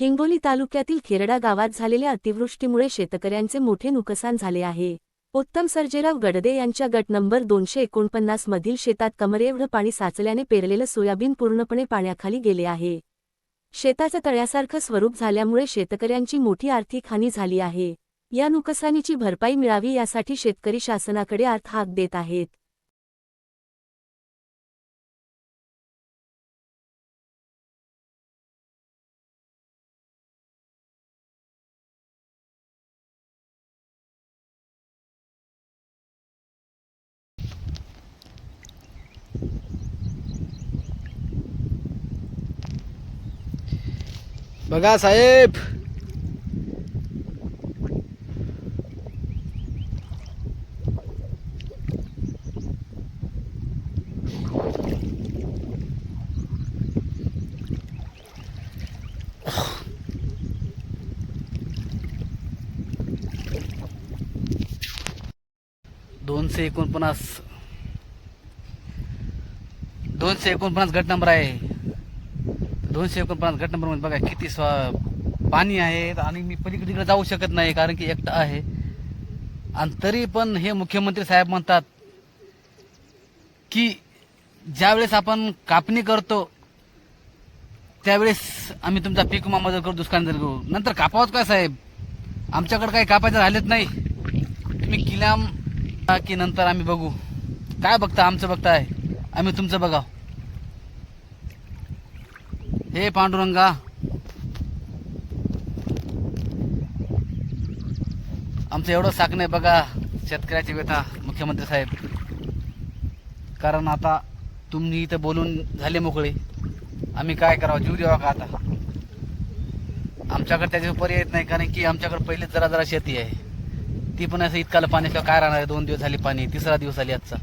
हिंगोली तालुक्यातील खेरडा गावात झालेल्या अतिवृष्टीमुळे शेतकऱ्यांचे मोठे नुकसान झाले आहे. उत्तम सर्जेराव गडदे यांच्या गट नंबर दोनशे एकोणपन्नास मधील शेतात कमरेएवढं पाणी साचल्याने पेरलेलं सोयाबीन पूर्णपणे पाण्याखाली गेले आहे. शेताचं तळ्यासारखं स्वरूप झाल्यामुळे शेतकऱ्यांची मोठी आर्थिक हानी झाली आहे. या नुकसानीची भरपाई मिळावी यासाठी शेतकरी शासनाकडे अर्थ हाक देत आहेत. बघा साहेब. दोनशे एकोणपन्नास. दोनशे एकोणपन्नास गट नंबर आहे. दोनशे एकोणपन्नास गट नंबर बघा किती स्वा पाणी आहे. आणि मी पलीकडे तिकडे जाऊ शकत नाही कारण की एकटा आहे. आणि तरी पण हे मुख्यमंत्री साहेब म्हणतात की ज्यावेळेस आपण कापणी करतो त्यावेळेस आम्ही तुमचा पीक विमा मदत करू दुष्काळ करू नंतर कापावत काय साहेब? आमच्याकडे काही कापायचं राहिलेच नाही. तुम्ही किल्याम की नंतर आम्ही बघू. काय बघता आमचं बघताय. आम्ही तुमचं बघाव. हे पांडुरंगा. आमचं एवढं साकणं आहे बघा शेतकऱ्याची व्यथा मुख्यमंत्री साहेब. कारण आता तुम्ही इथं बोलून झाले मोकळे. आम्ही काय करावं? जीव द्यावा का आता? आमच्याकडे त्याच्या पर्याय येत नाही कारण की आमच्याकडे पहिले जरा जरा शेती आहे. ती पण असं इतकाला पाण्याशिवाय काय राहणार आहे? दोन दिवस झाले पाणी तिसरा दिवस आली आजचा.